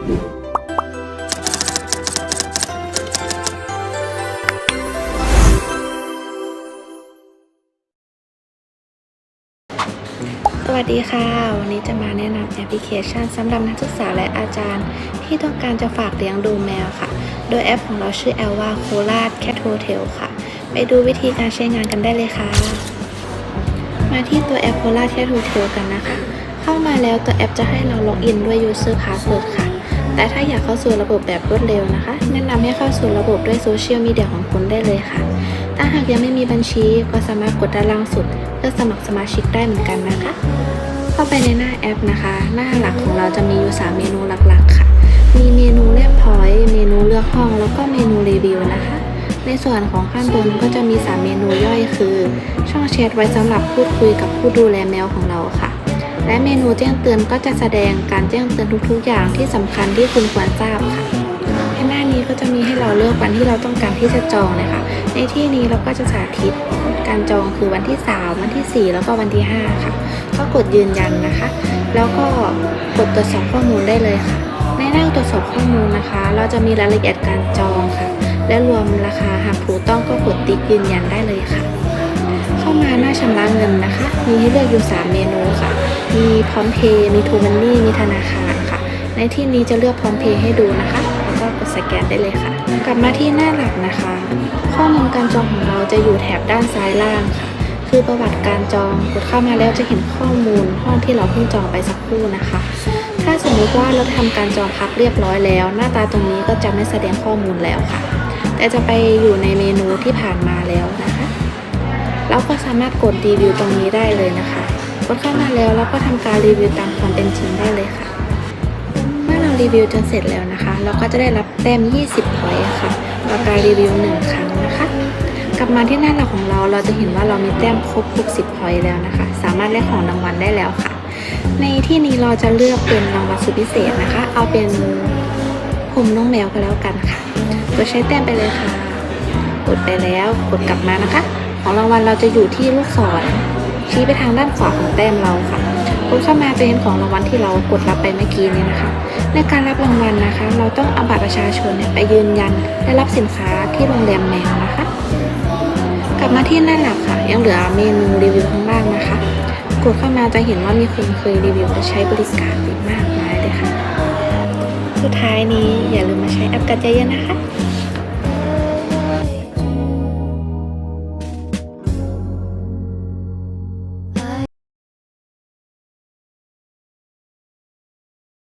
สวัสดีค่ะ วันนี้จะมาแนะนำแอปพลิเคชันสำหรับนักศึกษาและอาจารย์ ที่ต้องการจะฝากเลี้ยงดูแมวค่ะ โดยแอปของเราชื่อแอลว่าโคราชแคทโฮเทลค่ะ ไปดูวิธีการใช้งานกันได้เลยค่ะ มาที่ตัวแอปโคราชแคทโฮเทลกันนะคะ เข้ามาแล้วตัวแอปจะให้เราล็อกอินด้วย User Password ค่ะ แต่ถ้าอยากเข้าสู่ระบบแบบรวดเร็วนะคะ แนะนำให้เข้าสู่ระบบด้วยโซเชียลมีเดียของคุณได้เลยค่ะ ถ้าหากยังไม่มีบัญชีก็สามารถกดด้านล่างสุด เพื่อสมัครสมาชิกได้เหมือนกันนะคะ เข้าไปในหน้าแอปนะคะ หน้าหลักของเราจะมีอยู่3เมนูหลักๆค่ะ มีเมนูเรียบพอยต์เมนูเลือกห้อง แล้วก็เมนูรีวิวนะคะ ในส่วนของข้างบนก็จะมี 3 เมนูย่อยคือ ช่องแชทไว้สำหรับพูดคุยกับผู้ดูแลแมวของเราค่ะ และเมนูแจ้งเตือนก็จะแสดงการแจ้งเตือนทุกๆ อย่างที่สำคัญที่คุณควรทราบค่ะในหน้านี้ก็จะมีให้เราเลือกวันที่เราต้องการที่จะจองนะคะ ในที่นี้เราก็จะสาธิตการจองคือวันที่ 3 วันที่ 4 แล้วก็วันที่ 5 ค่ะ ก็กดยืนยันนะคะ แล้วก็กดตรวจสอบข้อมูลได้เลยค่ะ ในหน้าตรวจสอบข้อมูลนะคะ เราจะมีรายละเอียดการจองค่ะ และรวมราคาหากถูกต้องก็กดติ๊กยืนยันได้เลยค่ะ ชำระเงินนะคะ มีให้เลือกอยู่ 3 เมนูค่ะ มีพร้อมเพย์มีทูมันนี่มีธนาคารค่ะ ในที่นี้จะเลือกพร้อมเพย์ให้ดูนะคะ แล้วก็กดสแกนได้เลยค่ะ กลับมาที่หน้าหลักนะคะ ข้อมูลการจองของเราจะอยู่แถบด้านซ้ายล่างค่ะ คือประวัติการจองกดเข้ามาแล้วจะเห็นข้อมูลห้องที่เราเพิ่งจองไปสักครู่นะคะ ถ้าสมมุติว่าเราทำการจองพักเรียบร้อยแล้ว หน้าตาตรงนี้ก็จะไม่แสดงข้อมูลแล้วค่ะ แต่จะไปอยู่ในเมนูที่ผ่านมาแล้วนะคะ เราก็สามารถกดรีวิวตรงนี้ได้เลยนะคะ กดเข้ามาแล้วเราก็ทำการรีวิวตามความเป็นจริงได้เลยค่ะ เมื่อเรารีวิวจนเสร็จแล้วนะคะ เราก็จะได้รับแต้ม 20พอยต์ค่ะต่อการรีวิว 1 ครั้งนะคะ กลับมาที่หน้าหลักของเราเราจะเห็นว่าเรามีแต้มครบ60พอยต์แล้วนะคะ สามารถได้ของรางวัลได้แล้วค่ะ ในที่นี้เราจะเลือกเป็นรางวัลสุดพิเศษนะคะ เอาเป็นผมน้องแมวก็แล้วกันค่ะกดใช้แต้มไปเลยค่ะ กดไปแล้วกดกลับมานะคะ ของรางวัลเราจะอยู่ที่ลูกศรชี้ไปทางด้านขวาของแต้มเราค่ะกดเข้ามาเป็นของรางวัลที่เรากดรับไปเมื่อกี้นี้นะคะ ในการรับรางวัลนะคะ เราต้องเอาบัตรประชาชนเนี่ยไปยืนยันได้รับสินค้าที่โรงแรมแมวนะคะ กลับมาที่หน้าหลักค่ะ ยังเหลือเมนูรีวิวข้างล่างนะคะ กดเข้ามาจะเห็นว่ามีคนเคยรีวิวและใช้บริการดีมากมายเลยค่ะ สุดท้ายนี้อย่าลืมมาใช้แอปกันเยนะคะ